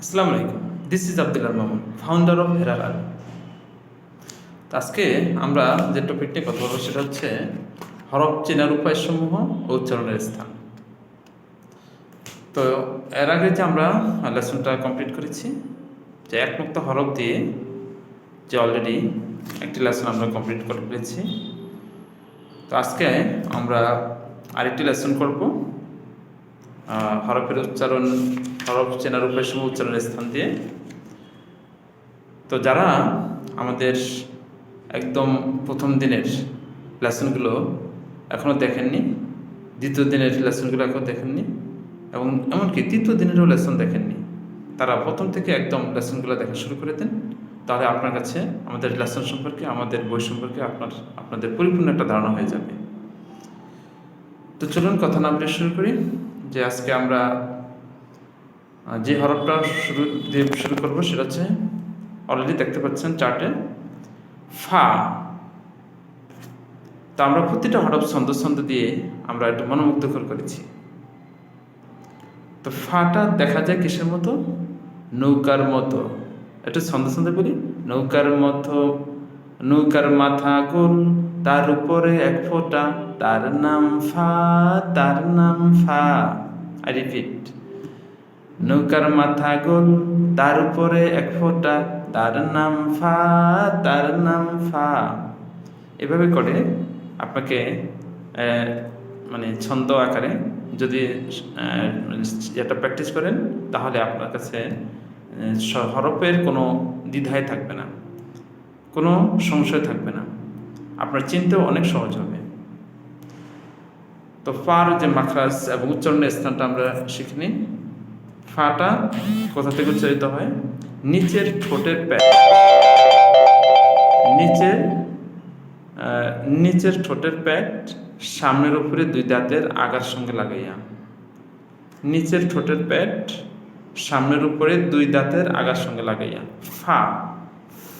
আসসালামু আলাইকুম। This is Abdullah Mamun founder of হেরার আল আজকে আমরা যে টপিক নিয়ে কথা বলব সেটা হচ্ছে হরফ চেনার উপায়সমূহ ও উচ্চারণের স্থান। তো এর আগে যে আমরা লেসনটা কমপ্লিট করেছি, যে একমুক্ত হরফ দিয়ে যে অলরেডি একটি লেসন আমরা কমপ্লিট করে ফেলেছি, তো আজকে আমরা আরেকটি লেসন করব। হরফের উচ্চারণ হরফ চেনার উপায়সমূহ উচ্চারণের স্থান দিয়ে। তো যারা আমাদের একদম প্রথম দিনের লেসনগুলো এখনও দেখেননি, দ্বিতীয় দিনের লেসনগুলো এখনও দেখেননি, এবং এমনকি তৃতীয় দিনেরও লেসন দেখেননি, তারা প্রথম থেকে একদম লেসনগুলো দেখা শুরু করে দেন। তাহলে আপনার কাছে আমাদের লেসন সম্পর্কে, আমাদের বই সম্পর্কে আপনার, আপনাদের পরিপূর্ণ একটা ধারণা হয়ে যাবে। তো চলুন কথা না শুরু করি। যে আজকে আমরা যে হরফটা শুরু দিয়ে শুরু করব সেটা হচ্ছে অলরেডি দেখতে পাচ্ছেন চার্টে ফা। তো আমরা প্রতিটা হরফ ছন্দ ছন্দ দিয়ে আমরা একটু মনোমুগ্ধকর করেছি। তো ফাটা দেখা যায় কিসের মতো? নৌকার মতো। একটু ছন্দ ছন্দ বলি। নৌকার মতো, নৌকার মাথা গোল তার উপরে এক ফোঁটা। তার নাম ফা, তার নাম ফা। রিপিট নৌকার মাথা গোল, তার উপরে এক ফোঁটা, তার নাম ফা, তার নাম ফা। এভাবে করে আপনাকে মানে ছন্দ আকারে যদি এটা প্র্যাকটিস করেন, তাহলে আপনার কাছে হরফের কোনো দ্বিধায় থাকবে না। কোনো সংশয় থাকবে না। আপনার চিনতেও অনেক সহজ হবে। তো ফার যে মাখরাজ এবং উচ্চারণের স্থানটা আমরা শিখে নিই ফাটা কোথা থেকে উচ্চারিত হয়? নিচের ঠোঁটের প্যাট নিচের নিচের ঠোঁটের প্যাট সামনের উপরে দুই দাঁতের আগার সঙ্গে লাগাইয়া। নিচের ঠোঁটের প্যাট সামনের উপরে দুই দাঁতের আগার সঙ্গে লাগাইয়া। ফা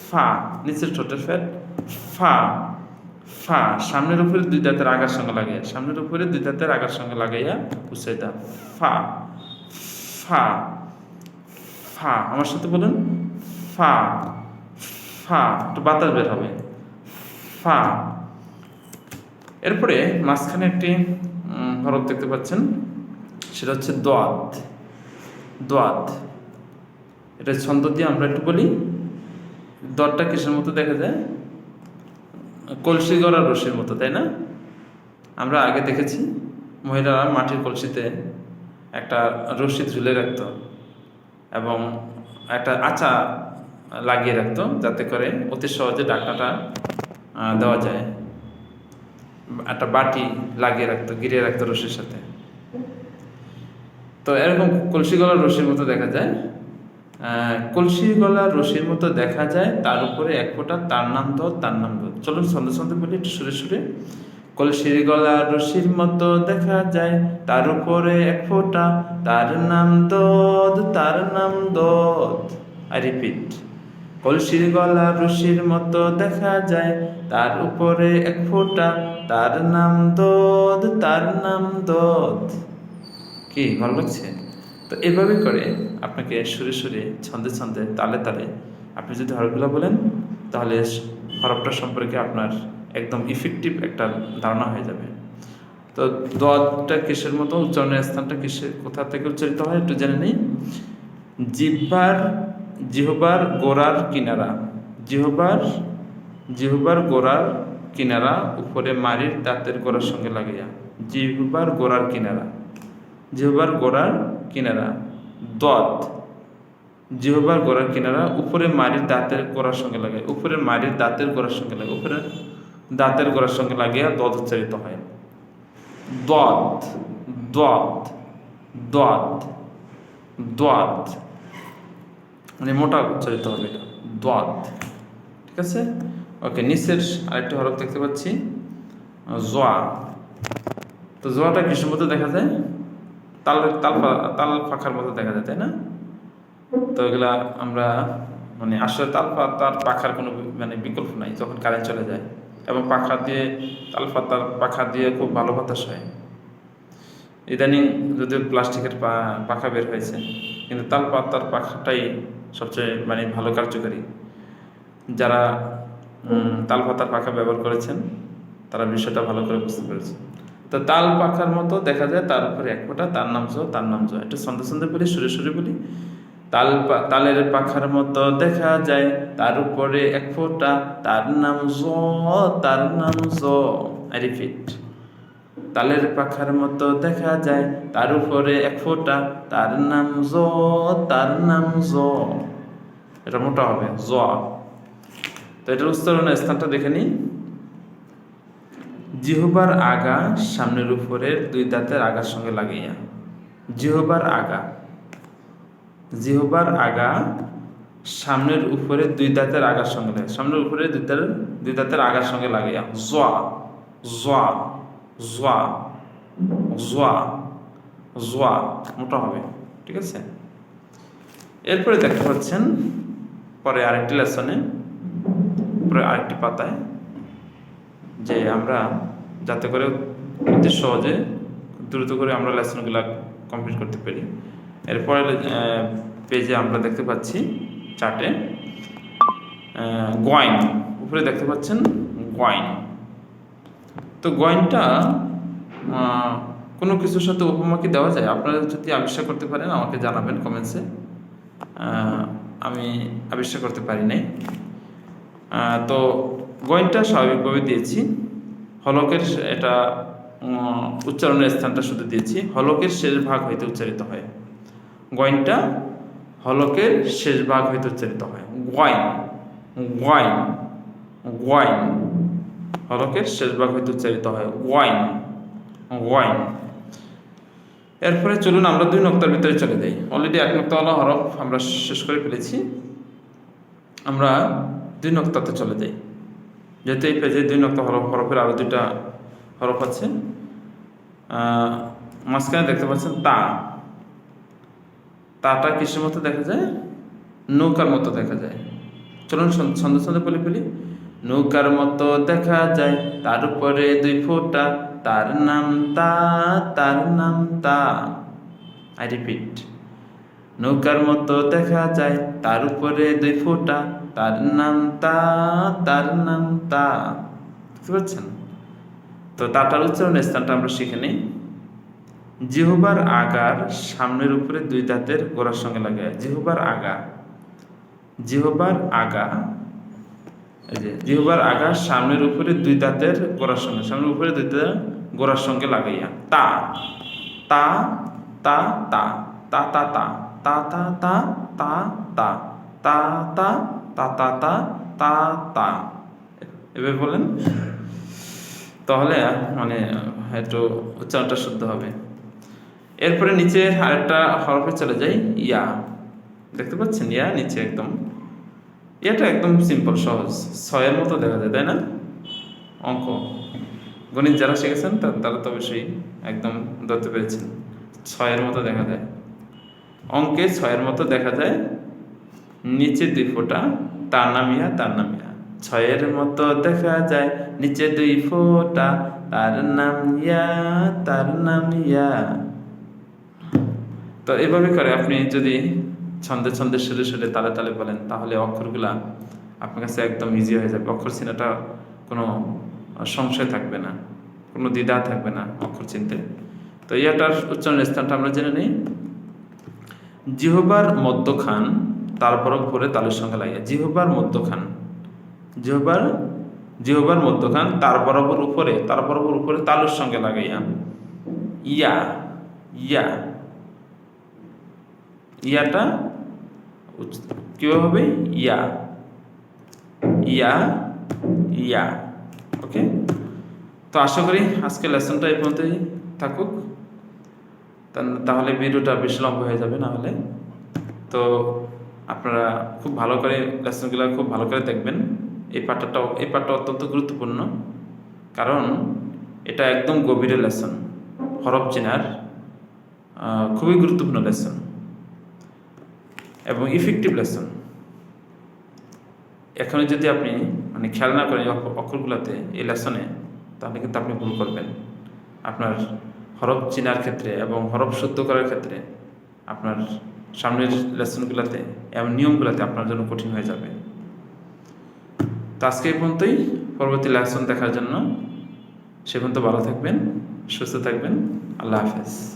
ফা, নিচের ঠোঁটের প্যাট ফা। ফা, সামনের উপরে দুই দাঁতের আগার সঙ্গে লাগাইয়া, সামনের উপরে দুই দাঁতের আগার সঙ্গে লাগাইয়া উচ্চারিত ফা ফা ফা, আমার সাথে বলুন। ফা ফা, একটু বাতাস বের হবে। ফা। এরপরে মাঝখানে একটি হরফ দেখতে পাচ্ছেন, সেটা হচ্ছে দোয়াত। দোয়াত। এটা ছন্দ দিয়ে আমরা একটু বলি। দরটা কিসের মতো দেখা যায়? কলসি গড়া রশির মতো, তাই না? আমরা আগে দেখেছি, মহিলারা মাটির কলসিতে একটা রশি ঝুলে রাখত এবং একটা আচা লাগিয়ে রাখতো যাতে করে অতি সহজে ডাকনাটা দেওয়া যায়। একটা বাটি লাগিয়ে রাখতো, গিরিয়ে রাখতো রশির সাথে। তো এরকম কলসি গলার রশির মতো দেখা যায়। আহ, কলসি গলার রশির মতো দেখা যায় তার উপরে এক ফোঁটা তার নাম দো তার নাম দো চলুন সন্ধ্যে সন্ধ্যে বলি একটু সুরে সুরে। কলসির গলার রশির মতো দেখা যায় তার উপরে এক ফোঁটা তার নাম দদ তার নাম দদ আই রিপিট। কলসির গলা রশির মতো দেখা যায় তার উপরে এক ফোঁটা তার নাম দদ তার নাম দদ কি ভালো লাগছে? তো এভাবে করে আপনাকে সুরে সুরে, ছন্দে ছন্দে, তালে তালে আপনি যদি হরফগুলো বলেন, তাহলে হরফটা সম্পর্কে আপনার একদম ইফেক্টিভ একটা ধারণা হয়ে যাবে। তো দটা কিসের মতো? উচ্চারণের স্থানটা কিসের? কোথা থেকে উচ্চারিত হয় একটু জেনে নিই। জিহ্বার, জিহবার গোড়ার কিনারা। জিহবার জিহবার গোড়ার কিনারা উপরে মারির দাঁতের গোড়ার সঙ্গে লাগাইয়া। জিহবার গোড়ার কিনারা। জিহবার গোড়ার কিনারা। দত। জিহবার গোড়ার কিনারা উপরে মারির দাঁতের গোড়ার সঙ্গে লাগে। উপরে মারির দাঁতের গোড়ার সঙ্গে লাগে। উপরে দাঁতের গোড়ার সঙ্গে লাগিয়া দত উচ্চারিত হয়। দত। দত। দত। দত। মানে মোটা উচ্চারিত হবে এটা। দত। ঠিক আছে? ওকে, নিচের আরেকটা হরফ দেখতে পাচ্ছি। জোয়া। তো জোয়াটা মতো দেখা যায়? তাল তাল তাল পাখার মতো দেখা যায়, তাই না? তো এগুলা আমরা মানে আসলে তাল তার পাখার কোনো মানে বিকল্প নাই, যখন কারেন্ট চলে যায়। এবং পাখা দিয়ে তাল পাতার পাখা দিয়ে খুব ভালো বাতাস হয়। ইদানিং যদিও প্লাস্টিকের পাখা বের হয়েছে, কিন্তু তাল পাতার পাখাটাই সবচেয়ে মানে ভালো কার্যকারী। যারা তাল পাতার পাখা ব্যবহার করেছেন, তারা বিষয়টা ভালো করে বুঝতে পেরেছে। তো তাল পাখার মতো দেখা যায়, তার উপরে এক ফোঁটা, তার নাম জো তার নাম জো এটা সন্ধে সন্ধে বলি, সুরে সুরে বলি। তাল তালের পাখার মতো দেখা যায়, তার উপরে এক ফোঁটা, তার নাম জ তার নাম জ রিপিট। তালের পাখার মতো দেখা যায়, তার উপরে এক ফোঁটা, তার নাম জ তার নাম জ এটা মোটা হবে, জ। তো এটার উচ্চারণের স্থানটা দেখে নিই। জিহবার আগা সামনের উপরের দুই দাঁতের আগার সঙ্গে লাগাইয়া জিহবার আগা। জিহবার আগা সামনের উপরে দুই দাঁতের আগার সঙ্গে লাগে। সামনের উপরে দুই দাঁতের দুই দাঁতের আগার সঙ্গে লাগাইয়া জোয়া জোয়া জোয়া জোয়া জোয়া, মোটা হবে, ঠিক আছে? এরপরে দেখতে পাচ্ছেন, পরে আরেকটি লেসনে পরে আরেকটি পাতায় যে আমরা যাতে করে অতি সহজে দ্রুত করে আমরা লেসনগুলো কমপ্লিট করতে পারি। এরপরে পেজে আমরা দেখতে পাচ্ছি চার্টে গয়ন উপরে দেখতে পাচ্ছেন গয়ন তো গয়নটা কোনো কিছুর সাথে উপমা কি দেওয়া যায়? আপনারা যদি আবিষ্কার করতে পারেন, আমাকে জানাবেন কমেন্টসে আমি আবিষ্কার করতে পারি নাই। তো গয়নটা স্বাভাবিকভাবে দিয়েছি। হলকের এটা উচ্চারণের স্থানটা শুধু দিয়েছি। হলকের শেষ ভাগ হইতে উচ্চারিত হয়। গয়নটা হলকের শেষ ভাগ হইতে উচ্চারিত হয়। গয়ন গয়ন গয়ন, হলকের শেষ ভাগ হইতে উচ্চারিত হয়। ওয়াইন ওয়াইন এরপরে চলুন আমরা দুই নক্তার ভিতরে চলে যাই। অলরেডি এক নক্তাওয়ালা হরফ, আমরা শেষ করে ফেলেছি। আমরা দুই নক্তাতে চলে যাই। যেহেতু এই পেজে দুই নক্ত হরফ, হরফের আরও দুইটা হরফ আছে মাঝখানে দেখতে পাচ্ছেন তা। তাটা কিসের মতো দেখা যায়? নৌকার মতো দেখা যায়। চলুন ছন্দে ছন্দে বলে ফেলি। নৌকার মতো দেখা যায়, তার উপরে দুই ফোঁটা, তার নাম তা, তার নাম তা। আই রিপিট নৌকার মতো দেখা যায়, তার উপরে দুই ফোঁটা তার নাম তা তার নাম তা বুঝতে পারছেন? তো তাটার উচ্চারণের স্থানটা আমরা শিখে নিই। জিহবার আগার সামনের উপরে দুই দাঁতের গোড়ার সঙ্গে লাগে জিহবার আগা। জিহবার আগা। এই যে, জিহবার আগা সামনের উপরে দুই দাঁতের গোড়ার সঙ্গে, সামনের উপরে দুই দাঁতের গোড়ার সঙ্গে লাগাইয়া। তা। তা তা তা। তা তা তা। তা তা তা তা তা। তা তা তা তা তা তা তা। এভাবে বলেন। তাহলে মানে একটু উচ্চারণটা শুদ্ধ হবে। এরপরে নিচে আরেকটা হরফে চলে যাই। ইয়া। দেখতে পাচ্ছেন? ইয়া নিচে একদম। ইয়াটা একদম সিম্পল সহজ। ছয়ের মতো দেখা যায়, তাই না? অঙ্ক। গণিত যারা শিখেছেন তারা তো অবশ্যই একদম ধরতে পেরেছেন। ছয়ের মতো দেখা যায়। অঙ্কে ছয়ের মতো দেখা যায়। নিচে দুই ফোঁটা, তার নাম ইয়া তার নাম ইয়া ছয়ের মতো দেখা যায়, নিচে দুই ফোঁটা, তার নাম ইয়া তার নাম ইয়া তো এভাবে করে আপনি যদি ছন্দে ছন্দে সুরে সুরে তালে তালে বলেন, তাহলে অক্ষরগুলা আপনার কাছে একদম ইজি হয়ে যাবে। অক্ষর চিনাটা কোনো সংশয় থাকবে না, কোনো দ্বিধা থাকবে না অক্ষর চিনতে। তো ইয়াটার উচ্চারণের স্থানটা আমরা জেনে নিই। জিহবার মধ্যখান তারপর উপরে তালুর সঙ্গে লাগিয়ে, জিহবার মধ্যখান, জিহবার জিহবার মধ্যখান তার বরাবর উপরে তার বরাবর উপরে তালুর সঙ্গে লাগাইয়া, ইয়া ইয়া, ইয়াটা কীভাবে হবে? ইয়া ইয়া ইয়া, ওকে? তো আশা করি আজকে লেসনটা এই পর্যন্তই থাকুক। তাহলে ভিডিওটা বেশি লম্বা হয়ে যাবে না হলে। তো আপনারা খুব ভালো করে লেসনগুলো খুব ভালো করে দেখবেন। এই পাঠটা এই পাঠটা অত্যন্ত গুরুত্বপূর্ণ। কারণ এটা একদম গভীরের লেসন। হরফ চেনার খুবই গুরুত্বপূর্ণ লেসন। এবং ইফেক্টিভ লেসন। এখানে যদি আপনি মানে খেয়াল না করেন অক্ষ- অক্ষরগুলোতে এই লেসনে, তাহলে কিন্তু আপনি ভুল করবেন। আপনার হরফ চিনার ক্ষেত্রে এবং হরফ শুদ্ধ করার ক্ষেত্রে আপনার সামনের এবং নিয়মগুলোতে আপনার জন্য কঠিন হয়ে যাবে। তো আজকে পর্যন্তই। পরবর্তী লেসন দেখার জন্য সে পর্যন্ত ভালো থাকবেন, সুস্থ থাকবেন। আল্লাহ হাফেজ।